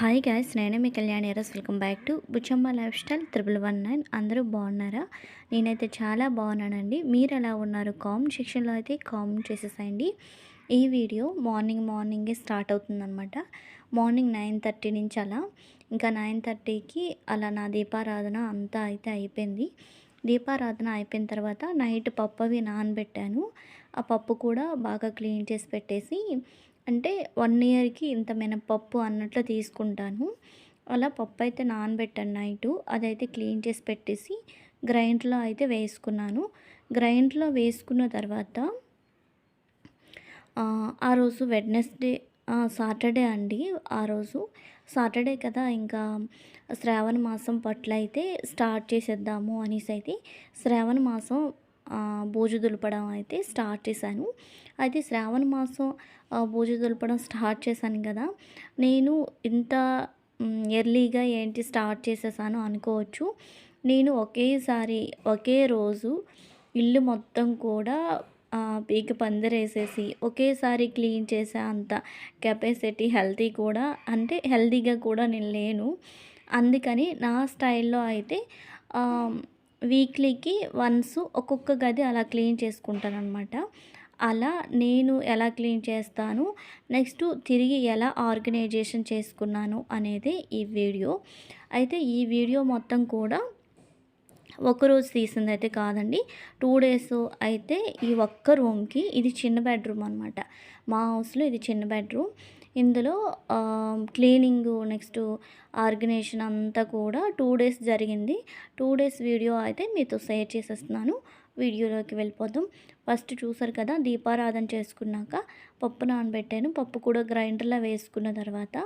Hi guys నేనే మీ Kalyan ఎరస్ welcome back to Buchamma lifestyle triple one nine అందరూ బాగున్నారా? నేనైతే చాలా బాగున్నానండి. మీరు ఎలా ఉన్నారు? కామెంట్ సెక్షన్లో అయితే కామెంట్ చేసేసాయండి. ఈ వీడియో మార్నింగ్ మార్నింగే స్టార్ట్ అవుతుందన్నమాట. మార్నింగ్ నైన్ థర్టీ నుంచి అలా. ఇంకా నైన్ థర్టీకి అలా నా దీపారాధన అంతా అయితే అయిపోయింది. దీపారాధన అయిపోయిన తర్వాత నైట్ పప్పు అవి నానబెట్టాను. ఆ పప్పు కూడా బాగా క్లీన్ చేసి పెట్టేసి అంటే వన్ ఇయర్కి ఇంత మినపప్పు అన్నట్లు తీసుకుంటాను. అలా పప్పు అయితే నానబెట్టాను నైటు అదైతే క్లీన్ చేసి పెట్టేసి గ్రైండ్లో అయితే వేసుకున్నాను. గ్రైండ్లో వేసుకున్న తర్వాత ఆ రోజు వెడ్నెస్డే సాటర్డే అండి ఆ రోజు. సాటర్డే కదా ఇంకా శ్రావణ మాసం పట్ల అయితే స్టార్ట్ చేసేద్దాము అనేసి అయితే శ్రావణ మాసం బూజు దులపడం అయితే స్టార్ట్ చేశాను. అయితే శ్రావణ మాసం బూజు దులపడం స్టార్ట్ చేశాను కదా. నేను ఇంత ఎర్లీగా ఏంటి స్టార్ట్ చేసేసాను అనుకోవచ్చు. నేను ఒకేసారి ఒకే రోజు ఇల్లు మొత్తం కూడా పీక పందిరేసేసి ఒకేసారి క్లీన్ చేసే అంత కెపాసిటీ హెల్తీ కూడా అంటే హెల్తీగా కూడా నేను లేను. అందుకని నా స్టైల్లో అయితే వీక్లీకి వన్స్ ఒక్కొక్క గది అలా క్లీన్ చేసుకుంటాను అనమాట అలా నేను ఎలా క్లీన్ చేస్తాను నెక్స్ట్ తిరిగి ఎలా ఆర్గనైజేషన్ చేసుకున్నాను అనేది ఈ వీడియో. అయితే ఈ వీడియో మొత్తం కూడా ఒకరోజు తీసింది అయితే కాదండి టూ డేస్ అయితే ఈ ఒక్క రూమ్కి ఇది చిన్న బెడ్రూమ్ అనమాట మా హౌస్లో ఇది చిన్న బెడ్రూమ్. ఇందులో క్లీనింగ్ నెక్స్ట్ ఆర్గనైజేషన్ అంతా కూడా టూ డేస్ జరిగింది. టూ డేస్ వీడియో అయితే మీతో షేర్ చేసేస్తున్నాను. వీడియోలోకి వెళ్ళిపోదాం. ఫస్ట్ చూసారు కదా దీపారాధన చేసుకున్నాక పప్పు నానబెట్టాను. పప్పు కూడా గ్రైండర్లో వేసుకున్న తర్వాత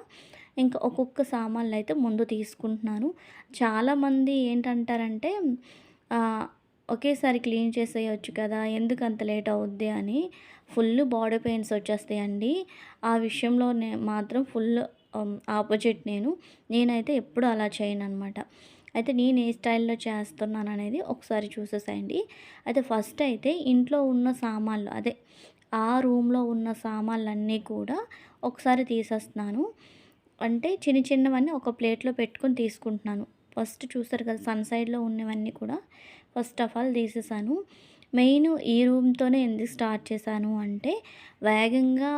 ఇంకా ఒక్కొక్క సామాన్లు అయితే ముందు తీసుకుంటున్నాను. చాలామంది ఏంటంటారంటే ఒకేసారి క్లీన్ చేసేయచ్చు కదా ఎందుకు అంత లేట్ అవుద్ది అని ఫుల్ బాడీ పెయిన్స్ వచ్చేస్తాయండి. ఆ విషయంలో మాత్రం ఫుల్ ఆపోజిట్ నేను. నేనైతే ఎప్పుడు అలా చేయను అనమాట అయితే నేను ఏ స్టైల్లో చేస్తున్నాను అనేది ఒకసారి చూసేసేయండి. అయితే ఫస్ట్ అయితే ఇంట్లో ఉన్న సామాన్లు అదే ఆ రూమ్లో ఉన్న సామాన్లన్నీ కూడా ఒకసారి తీసేస్తున్నాను. అంటే చిన్న చిన్నవన్నీ ఒక ప్లేట్లో పెట్టుకొని తీసుకుంటున్నాను. ఫస్ట్ చూసారు కదా సన్ సైడ్లో ఉన్నవన్నీ కూడా. ఫస్ట్ ఆఫ్ ఆల్ తీసేసాను. మెయిన్ ఈ రూమ్తోనే ఎందుకు స్టార్ట్ చేశాను అంటే వేగంగా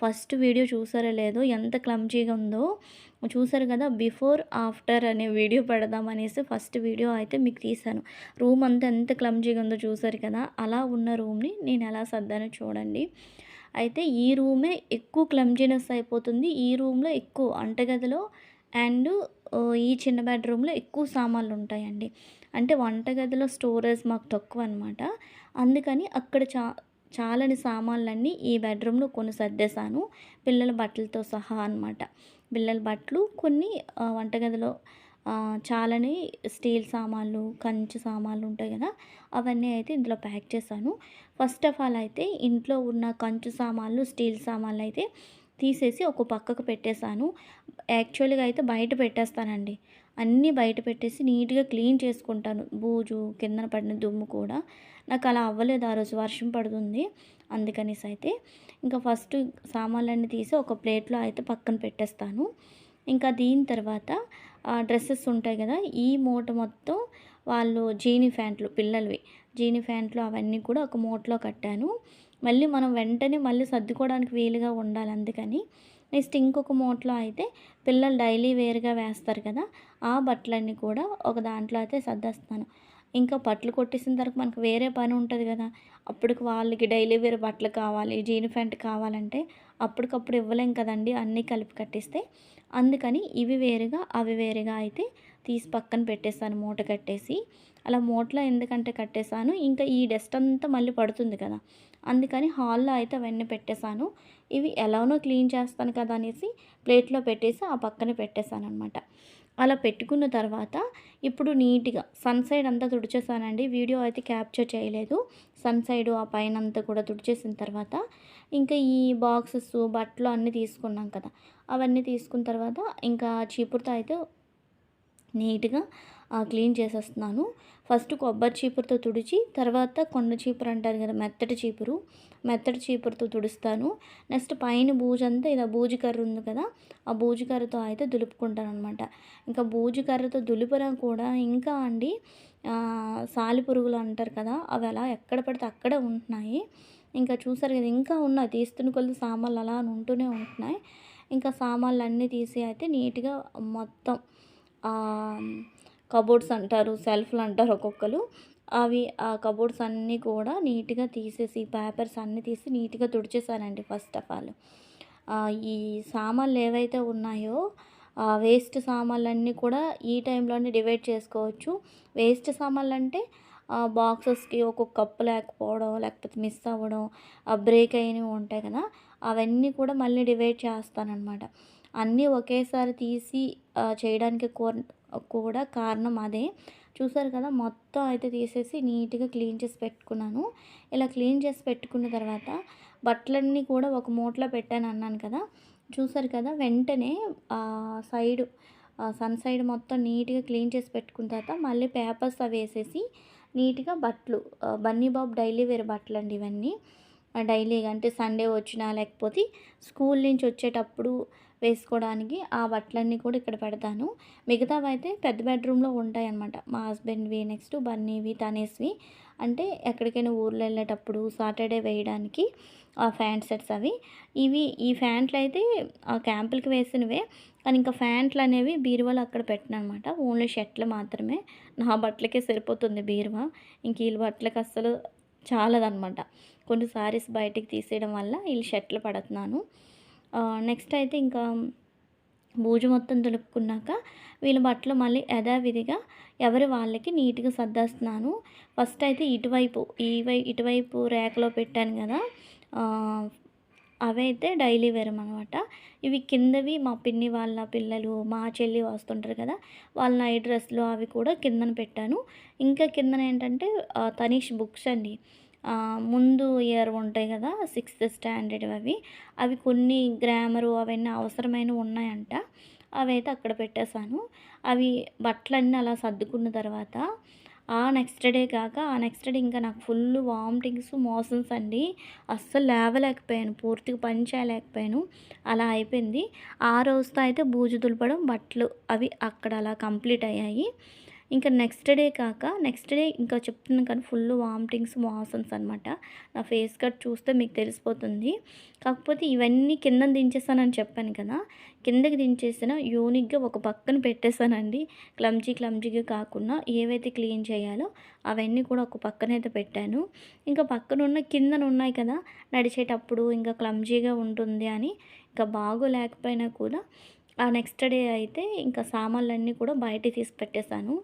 ఫస్ట్ వీడియో చూసారో లేదో ఎంత క్లమ్జీగా ఉందో చూసారు కదా బిఫోర్ ఆఫ్టర్ అనే వీడియో పెడదాం అనేసి ఫస్ట్ వీడియో అయితే మీకు తీశాను రూమ్ అంతా ఎంత క్లమ్జీగా ఉందో చూసారు కదా అలా ఉన్న రూమ్ని నేను ఎలా సర్దానో చూడండి. అయితే ఈ రూమే ఎక్కువ క్లమ్జీనెస్ అయిపోతుంది. ఈ రూమ్లో ఎక్కువ వంటగదిలో అండ్ ఈ చిన్న బెడ్రూమ్లో ఎక్కువ సామాన్లు ఉంటాయండి. అంటే వంటగదిలో స్టోరేజ్ మాకు తక్కువ అనమాట అందుకని అక్కడ చా చాలని సామాన్లన్నీ ఈ బెడ్రూమ్లో కొన్ని సర్దేశాను. పిల్లల బట్టలతో సహా అనమాట పిల్లల బట్టలు కొన్ని వంటగదిలో చాలని స్టీల్ సామాన్లు కంచు సామాన్లు ఉంటాయి కదా అవన్నీ అయితే ఇందులో ప్యాక్ చేశాను. ఫస్ట్ ఆఫ్ ఆల్ అయితే ఇంట్లో ఉన్న కంచు సామాన్లు స్టీల్ సామాన్లు అయితే తీసేసి ఒక పక్కకు పెట్టేశాను. యాక్చువల్గా అయితే బయట పెట్టేస్తానండి. అన్నీ బయట పెట్టేసి నీట్గా క్లీన్ చేసుకుంటాను. బూజు కిందన పడిన దుమ్ము కూడా. నాకు అలా అవ్వలేదు ఆ రోజు. వర్షం పడుతుంది. అందుకనేసి అయితే ఇంకా ఫస్ట్ సామాన్లన్నీ తీసి ఒక ప్లేట్లో అయితే పక్కన పెట్టేస్తాను. ఇంకా దీని తర్వాత డ్రెస్సెస్ ఉంటాయి కదా ఈ మూట మొత్తం వాళ్ళు జీని ప్యాంట్లు పిల్లలవి. జీని ప్యాంట్లు అవన్నీ కూడా ఒక మూటలో కట్టాను. మళ్ళీ మనం వెంటనే మళ్ళీ సర్దుకోవడానికి వీలుగా ఉండాలి అందుకని నెక్స్ట్ ఇంకొక మూటలో అయితే పిల్లలు డైలీ వేరుగా వేస్తారు కదా ఆ బట్టలన్నీ కూడా ఒక దాంట్లో అయితే సర్దేస్తాను. ఇంకా బట్టలు కొట్టేసిన తర్వాత మనకు వేరే పని ఉంటుంది కదా అప్పటికి వాళ్ళకి డైలీ వేరే బట్టలు కావాలి జీన్ ప్యాంట్ కావాలంటే అప్పటికప్పుడు ఇవ్వలేం కదండి అన్నీ కలిపి కట్టిస్తే. అందుకని ఇవి వేరుగా అవి వేరుగా అయితే తీసి పక్కన పెట్టేస్తాను మూట కట్టేసి. అలా మూటలో ఎందుకంటే కట్టేశాను ఇంకా ఈ డస్ట్ అంతా మళ్ళీ పడుతుంది కదా అందుకని హాల్లో అయితే అవన్నీ పెట్టేశాను. ఇవి ఎలానో క్లీన్ చేస్తాను కదా అనేసి ప్లేట్లో పెట్టేసి ఆ పక్కన పెట్టేశాను అనమాట అలా పెట్టుకున్న తర్వాత ఇప్పుడు నీట్గా సన్ సైడ్ అంతా తుడిచేసానండి వీడియో అయితే క్యాప్చర్ చేయలేదు. సన్ సైడ్ ఆ పైన అంతా కూడా తుడిచేసిన తర్వాత ఇంకా ఈ బాక్సెస్ బట్టలు అన్నీ తీసుకున్నాం కదా. అవన్నీ తీసుకున్న తర్వాత ఇంకా చీపురుతో అయితే నీట్గా క్లీన్ చేసేస్తున్నాను. ఫస్ట్ కొబ్బరి చీపురుతో తుడిచి తర్వాత కొండ చీపురు అంటారు కదా మెత్తటి చీపురు. మెత్తటి చీపురుతో తుడుస్తాను. నెక్స్ట్ పైన బూజంతా ఇలా బూజు కర్ర ఉంది కదా ఆ బూజు కర్రతో అయితే దులుపుకుంటాను అనమాట ఇంకా బూజు కర్రతో దులిపినా కూడా ఇంకా అండి సాలి పురుగులు అంటారు కదా అవి అలా ఎక్కడ పడితే అక్కడే ఉంటున్నాయి. ఇంకా చూసారు కదా ఇంకా ఉన్నాయి. తీస్తున్న కొద్ది సామాన్లు అలా ఉంటూనే ఉంటున్నాయి. ఇంకా సామాన్లు అన్నీ తీసి అయితే నీట్గా మొత్తం కబోర్డ్స్ అంటారు సెల్ఫ్లు అంటారు ఒక్కొక్కరు. అవి ఆ కబోర్డ్స్ అన్నీ కూడా నీట్గా తీసేసి పేపర్స్ అన్నీ తీసి నీట్గా తుడిచేసానండి ఫస్ట్ ఆఫ్ ఆల్. ఈ సామాన్లు ఏవైతే ఉన్నాయో వేస్ట్ సామాన్లన్నీ కూడా ఈ టైంలోనే డివైడ్ చేసుకోవచ్చు. వేస్ట్ సామాన్లు అంటే బాక్సెస్కి ఒక్కొక్క కప్పు లేకపోవడం లేకపోతే మిస్ అవ్వడం బ్రేక్ అయినవి ఉంటాయి కదా అవన్నీ కూడా మళ్ళీ డివైడ్ చేస్తానన్నమాట. అన్నీ ఒకేసారి తీసి చేయడానికి కూడా కారణం అదే. చూసారు కదా మొత్తం అయితే తీసేసి నీట్గా క్లీన్ చేసి పెట్టుకున్నాను. ఇలా క్లీన్ చేసి పెట్టుకున్న తర్వాత బట్టలన్నీ కూడా ఒక మూటలో పెట్టాను అన్నాను కదా. చూసారు కదా వెంటనే సైడు సన్ సైడ్ మొత్తం నీట్గా క్లీన్ చేసి పెట్టుకున్న తర్వాత మళ్ళీ పేపర్స్ అవి వేసేసి నీట్గా బట్టలు బన్నీ బాబు డైలీ వేరే బట్టలు అండి ఇవన్నీ. డైలీగా అంటే సండే వచ్చినా లేకపోతే స్కూల్ నుంచి వచ్చేటప్పుడు వేసుకోవడానికి ఆ బట్టలన్నీ కూడా ఇక్కడ పెడతాను. మిగతావి అయితే పెద్ద బెడ్రూమ్లో ఉంటాయి అన్నమాట మా హస్బెండ్వి నెక్స్ట్ బన్నీవి తనేస్వి. అంటే ఎక్కడికైనా ఊర్లో వెళ్ళేటప్పుడు సాటర్డే వేయడానికి ఆ ఫ్యాంట్ సెట్స్ అవి. ఇవి ఈ ఫ్యాంట్లు అయితే ఆ క్యాంపులకి వేసినవే. కానీ ఇంకా ఫ్యాంట్లు అనేవి బీరువాలు అక్కడ పెట్టిన అనమాట ఓన్లీ షర్ట్లు మాత్రమే. నా బట్టలకే సరిపోతుంది బీరువా. ఇంక వీళ్ళ బట్టలకి అస్సలు చాలదనమాట కొన్ని సారీస్ బయటికి తీసేయడం వల్ల వీళ్ళు షర్ట్లు పడుతున్నాను. నెక్స్ట్ అయితే ఇంకా బూజు మొత్తం దులుపుకున్నాక వీళ్ళ బట్టలు మళ్ళీ యథావిధిగా ఎవరి వాళ్ళకి నీట్గా సర్దేస్తున్నాను. ఫస్ట్ అయితే ఇటువైపు ఈ వై ఇటువైపు ర్యాక్లో పెట్టాను కదా అవైతే డైలీ వేర్ అనమాట ఇవి కిందవి మా పిన్ని వాళ్ళ పిల్లలు మా చెల్లి వస్తుంటారు కదా వాళ్ళ నైట్ డ్రెస్లు అవి కూడా కిందన పెట్టాను. ఇంకా కిందన ఏంటంటే తనీష్ బుక్స్ అండి. ముందు ఇయర్ ఉంటాయి కదా సిక్స్త్ స్టాండర్డ్ అవి. అవి కొన్ని గ్రామరు అవన్నీ అవసరమైనవి ఉన్నాయంట. అవి అయితే అక్కడ పెట్టేశాను. అవి బట్టలన్నీ అలా సర్దుకున్న తర్వాత ఆ నెక్స్ట్ డే కాక ఆ నెక్స్ట్ డే ఇంకా నాకు ఫుల్ వామిటింగ్స్ మోషన్స్ అండి. అస్సలు లేవలేకపోయాను. పూర్తిగా పని చేయలేకపోయాను. అలా అయిపోయింది. ఆ రోజుతో అయితే బూజు దులపడం బట్టలు అవి అక్కడ అలా కంప్లీట్ అయ్యాయి. ఇంకా నెక్స్ట్ డే కాక నెక్స్ట్ డే ఇంకా చెప్తున్నాను కానీ ఫుల్ వామిటింగ్స్ వాసన్స్ అనమాట నా ఫేస్ కట్ చూస్తే మీకు తెలిసిపోతుంది. కాకపోతే ఇవన్నీ కింద దించేసానని చెప్పాను కదా. కిందకి దించేసిన యూనిక్గా ఒక పక్కన పెట్టేశానండి. క్లమ్జీ క్లమ్జీగా కాకుండా ఏవైతే క్లీన్ చేయాలో అవన్నీ కూడా ఒక పక్కన అయితే పెట్టాను. ఇంకా పక్కన ఉన్న కిందన ఉన్నాయి కదా నడిచేటప్పుడు ఇంకా క్లమ్జీగా ఉంటుంది అని ఇంకా బాగోలేకపోయినా కూడా ఆ నెక్స్ట్ డే అయితే ఇంకా సామాన్లన్నీ కూడా బయటికి తీసి పెట్టేశాను.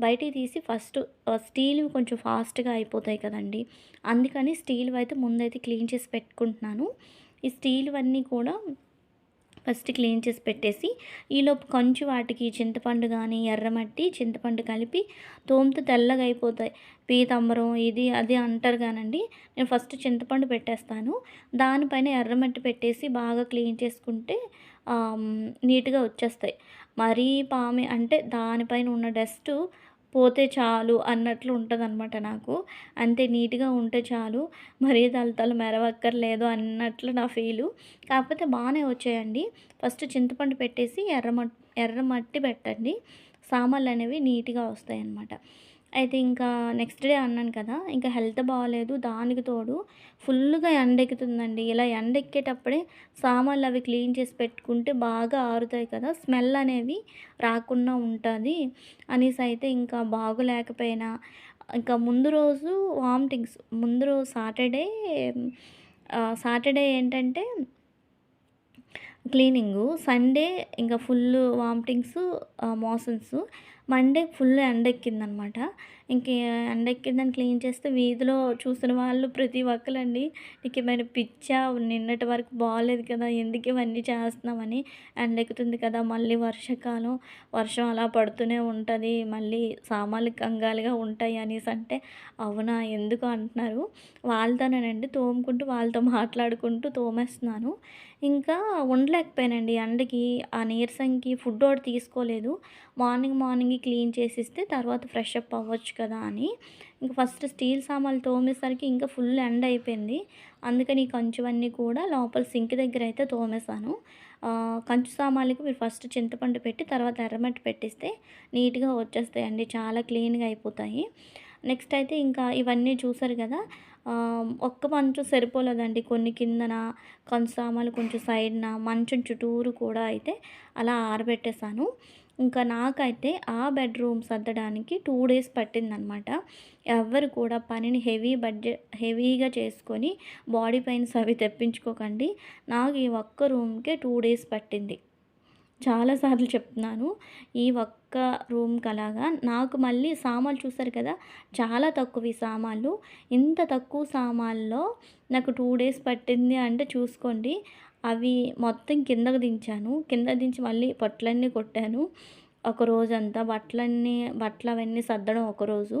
బయటికి తీసి ఫస్ట్ స్టీల్ కొంచెం ఫాస్ట్గా అయిపోతాయి కదండి. అందుకని స్టీల్ అయితే ముందైతే క్లీన్ చేసి పెట్టుకుంటున్నాను. ఈ స్టీల్వన్నీ కూడా ఫస్ట్ క్లీన్ చేసి పెట్టేసి ఈలోపు కొంచెం వాటికి చింతపండు కానీ ఎర్రమట్టి చింతపండు కలిపి తోమితే తెల్లగా అయిపోతాయి. పీతంబరం ఇది అది అంటారు కానండి. నేను ఫస్ట్ చింతపండు పెట్టేస్తాను. దానిపైన ఎర్రమట్టి పెట్టేసి బాగా క్లీన్ చేసుకుంటే నీట్గా వచ్చేస్తాయి. మరీ పామి అంటే దానిపైన ఉన్న డస్ట్ పోతే చాలు అన్నట్లు ఉంటుంది అనమాట నాకు. అంతే నీట్గా ఉంటే చాలు. మరీ తలతలు మెరవక్కర్లేదు అన్నట్లు నా ఫీలు. కాకపోతే బాగానే వచ్చాయండి. ఫస్ట్ చింతపండు పెట్టేసి ఎర్రమట్టి ఎర్రమట్టి పెట్టండి. సామాన్లు అనేవి నీట్గా వస్తాయి అన్నమాట అయితే ఇంకా నెక్స్ట్ డే అన్నాను కదా ఇంకా హెల్త్ బాగాలేదు దానికి తోడు ఫుల్గా ఎండెక్కుతుందండి. ఇలా ఎండెక్కేటప్పుడే సామాన్లు అవి క్లీన్ చేసి పెట్టుకుంటే బాగా ఆరుతాయి కదా స్మెల్ అనేవి రాకుండా ఉంటుంది. అనేసి అయితే ఇంకా బాగోలేకపోయినా. ఇంకా ముందు రోజు వామిటింగ్స్ ముందు రోజు సాటర్డే సాటర్డే ఏంటంటే క్లీనింగు సండే ఇంకా full vomitings motions Monday full ఎండెక్కిందనమాట. ఇంక దాన్ని క్లీన్ చేస్తే వీధిలో చూసిన వాళ్ళు ప్రతి ఒక్కరండి నీకు ఏమైనా పిచ్చా నిన్నటి వరకు బాగాలేదు కదా ఎందుకు ఇవన్నీ చేస్తున్నామని ఎండెక్కుతుంది కదా మళ్ళీ వర్షాకాలం వర్షం అలా పడుతూనే ఉంటుంది మళ్ళీ సామాన్లు కంగాలుగా ఉంటాయి అనేసి అంటే అవునా ఎందుకు అంటున్నారు? వాళ్ళతోనేనండి తోముకుంటూ వాళ్ళతో మాట్లాడుకుంటూ తోమేస్తున్నాను. ఇంకా ఉండలేకపోయానండి ఎండకి ఆ నీరసంకి ఫుడ్ ఒకటి తీసుకోలేదు. మార్నింగ్ మార్నింగ్ మార్నింగ్ క్లీన్ చేసిస్తే తర్వాత ఫ్రెష్ అప్ అవ్వచ్చు కదా అని. ఇంకా ఫస్ట్ స్టీల్ సామాన్లు తోమేసరికి ఇంకా ఫుల్ ఎండ్ అయిపోయింది. అందుకని ఈ కంచువన్నీ కూడా లోపల సింక్ దగ్గర అయితే తోమేశాను. కంచు సామాన్లకి మీరు ఫస్ట్ చింతపండు పెట్టి తర్వాత ఎర్రమట్టి పెట్టిస్తే నీట్గా వచ్చేస్తాయండి. చాలా క్లీన్గా అయిపోతాయి. నెక్స్ట్ అయితే ఇంకా ఇవన్నీ చూసారు కదా ఒక్క మంచం సరిపోలేదండి. కొన్ని కిందన కంచు సామాన్లు కొంచెం సైడ్న మంచం చుట్టూరు కూడా అయితే అలా ఆరబెట్టేశాను. ఇంకా నాకైతే ఆ బెడ్రూమ్ సర్దడానికి టూ డేస్ పట్టిందనమాట. ఎవరు కూడా పనిని హెవీ బడ్జెట్ హెవీగా చేసుకొని బాడీ పెయిన్స్ అవి తెప్పించుకోకండి. నాకు ఈ ఒక్క రూమ్కే టూ డేస్ పట్టింది. చాలాసార్లు చెప్తున్నాను ఈ ఒక్క రూమ్కి అలాగా. నాకు మళ్ళీ సామాన్లు చూసారు కదా చాలా తక్కువ ఈ సామాన్లు. ఇంత తక్కువ సామాన్లో నాకు టూ డేస్ పట్టింది అంటే చూసుకోండి. అవి మొత్తం కిందకు దించాను. కింద దించి మళ్ళీ పొట్లన్నీ కొట్టాను. ఒక రోజంతా బట్టలన్నీ బట్టలు అవన్నీ సర్దడం ఒకరోజు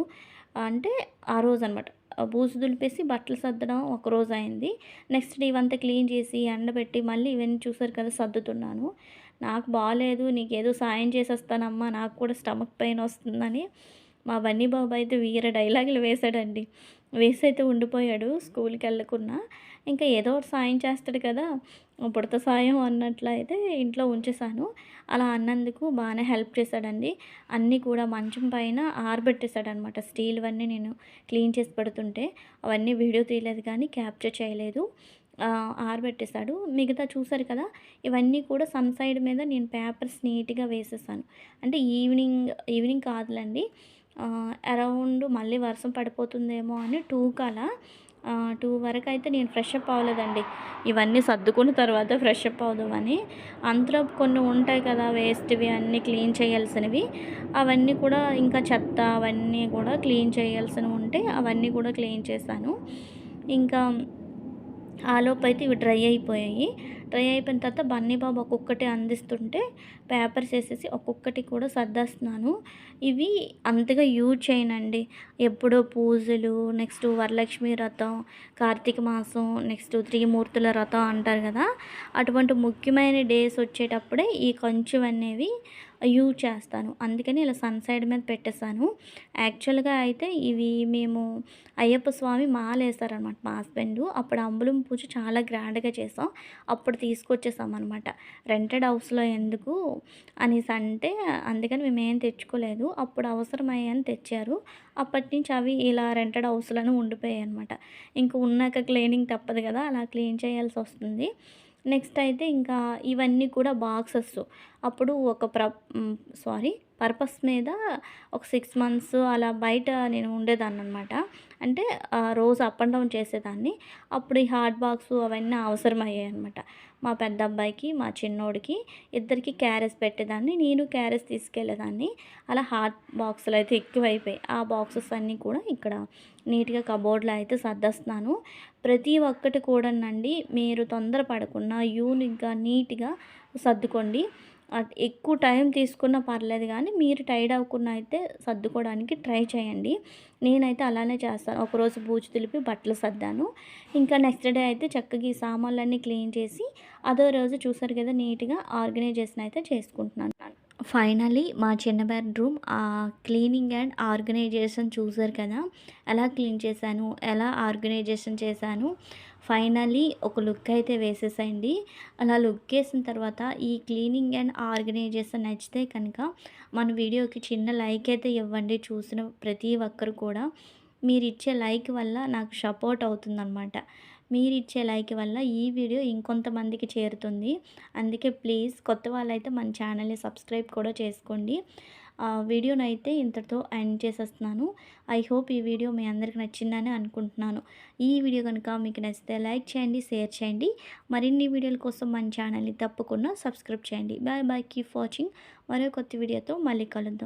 అంటే ఆ రోజు అనమాట బూజు దులిపేసి బట్టలు సర్దడం ఒక రోజు అయింది. నెక్స్ట్ డే ఇవంతా క్లీన్ చేసి ఎండబెట్టి మళ్ళీ ఇవన్నీ చూసారు కదా సర్దుతున్నాను. నాకు బాగాలేదు నీకేదో సాయం చేసేస్తానమ్మా నాకు కూడా స్టమక్ పెయిన్ వస్తుందని మా బన్నీ బాబు అయితే వీర డైలాగులు వేశాడండి. వేసి అయితే ఉండిపోయాడు స్కూల్కి వెళ్ళకున్నా. ఇంకా ఏదో ఒకటి సాయం చేస్తాడు కదా బుడత సాయం అన్నట్లయితే ఇంట్లో ఉంచేసాను అలా అన్నందుకు బాగానే హెల్ప్ చేశాడండి. అన్నీ కూడా మంచం పైన ఆరబెట్టేశాడనమాట స్టీల్వన్నీ నేను క్లీన్ చేసి పెడుతుంటే. అవన్నీ వీడియో తీయలేదు కానీ క్యాప్చర్ చేయలేదు. ఆరబెట్టేశాడు. మిగతా చూసారు కదా ఇవన్నీ కూడా సన్ సైడ్ మీద నేను పేపర్స్ నీట్గా వేసేసాను అంటే ఈవినింగ్ ఈవినింగ్ కాదులండి. అరౌండ్ మళ్ళీ వర్షం పడిపోతుందేమో అని టూ కల టూ వరకు అయితే నేను ఫ్రెష్ అప్ అవ్వలేదండి. ఇవన్నీ సర్దుకున్న తర్వాత ఫ్రెష్ అప్ అవుదామని. అంతలో కొన్ని ఉంటాయి కదా వేస్ట్వి అన్నీ క్లీన్ చేయాల్సినవి. అవన్నీ కూడా ఇంకా చెత్త అవన్నీ కూడా క్లీన్ చేయాల్సినవి ఉంటే అవన్నీ కూడా క్లీన్ చేశాను. ఇంకా ఆలోపు అయితే ఇవి డ్రై అయిపోయాయి. డ్రై అయిపోయిన తర్వాత బన్నీ బాబు ఒక్కొక్కటి అందిస్తుంటే పేపర్స్ వేసేసి ఒక్కొక్కటి కూడా సర్దేస్తున్నాను. ఇవి అంతగా యూజ్ చేయనండి. ఎప్పుడో పూజలు నెక్స్ట్ వరలక్ష్మి రథం కార్తీక మాసం నెక్స్ట్ త్రిమూర్తుల రథం అంటారు కదా. అటువంటి ముఖ్యమైన డేస్ వచ్చేటప్పుడే ఈ కొంచెం అనేవి యూజ్ చేస్తాను. అందుకని ఇలా సన్ సైడ్ మీద పెట్టేశాను. యాక్చువల్గా అయితే ఇవి మేము అయ్యప్ప స్వామి మాలేసారనమాట మా హస్బెండ్. అప్పుడు అంబులం పూజ చాలా గ్రాండ్గా చేసాం అప్పుడు తీసుకొచ్చేసాం అనమాట రెంటెడ్ హౌస్లో ఎందుకు అనేసి అంటే అందుకని మేము ఏం తెచ్చుకోలేదు. అప్పుడు అవసరమయ్యని తెచ్చారు. అప్పటి నుంచి అవి ఇలా రెంటెడ్ హౌస్లోనే ఉండిపోయాయి అనమాట ఇంకా ఉన్నాక క్లీనింగ్ తప్పదు కదా అలా క్లీన్ చేయాల్సి వస్తుంది. నెక్స్ట్ అయితే ఇంకా ఇవన్నీ కూడా బాక్సెస్. అప్పుడు ఒక ప్ర సారీ పర్పస్ మీద ఒక సిక్స్ మంత్స్ అలా బయట నేను ఉండేదాన్ని అనమాట అంటే రోజు అప్ అండ్ డౌన్ చేసేదాన్ని. అప్పుడు ఈ హార్ట్ బాక్స్ అవన్నీ అవసరమయ్యాయి అనమాట మా పెద్ద అబ్బాయికి మా చిన్నోడికి ఇద్దరికి క్యారెస్ పెట్టేదాన్ని. నేను క్యారెస్ తీసుకెళ్ళేదాన్ని. అలా హాట్ బాక్సులు అయితే ఎక్కువైపోయాయి. ఆ బాక్సెస్ అన్నీ కూడా ఇక్కడ నీట్గా కబోర్డ్లో అయితే సర్దేస్తున్నాను. ప్రతి ఒక్కటి కూడానండి మీరు తొందరపడకుండా యూనిక్గా నీట్గా సర్దుకోండి. ఎక్కువ టైం తీసుకున్నా పర్లేదు కానీ మీరు టైర్డ్ అవ్వకుండా అయితే సర్దుకోవడానికి ట్రై చేయండి. నేనైతే అలానే చేస్తాను. ఒకరోజు బూజు తులిపి బట్టలు సర్దాను. ఇంకా నెక్స్ట్ డే అయితే చక్కగా ఈ సామాన్లన్నీ క్లీన్ చేసి అదో రోజు చూసారు కదా నీట్గా ఆర్గనైజేషన్ అయితే చేసుకుంటున్నాను. ఫైనలీ మా చిన్న బెడ్రూమ్ క్లీనింగ్ అండ్ ఆర్గనైజేషన్ చూసారు కదా? ఎలా క్లీన్ చేశాను? ఎలా ఆర్గనైజేషన్ చేశాను? ఫైనలీ ఒక లుక్ అయితే వేసేసండి అలా లుక్ వేసిన తర్వాత ఈ క్లీనింగ్ అండ్ ఆర్గనైజేషన్ నచ్చితే కనుక మన వీడియోకి చిన్న లైక్ అయితే ఇవ్వండి చూసిన ప్రతి ఒక్కరు కూడా. మీరు ఇచ్చే లైక్ వల్ల నాకు సపోర్ట్ అవుతుందన్నమాట. మీరు ఇచ్చే లైక్ వల్ల ఈ వీడియో ఇంకొంతమందికి చేరుతుంది. అందుకే ప్లీజ్ కొత్త వాళ్ళైతే మన ఛానల్ని సబ్స్క్రైబ్ కూడా చేసుకోండి. వీడియోని అయితే ఇంతటితో ఎండ్ చేసేస్తున్నాను. ఐ హోప్ ఈ వీడియో మీ అందరికి నచ్చిందని అనుకుంటున్నాను. ఈ వీడియో కనుక మీకు నచ్చితే లైక్ చేయండి షేర్ చేయండి. మరిన్ని వీడియోల కోసం మన ఛానల్ని తప్పకుండా సబ్స్క్రైబ్ చేయండి. Bye bye. Keep watching. మరో కొత్త వీడియోతో మళ్ళీ కలుద్దాం.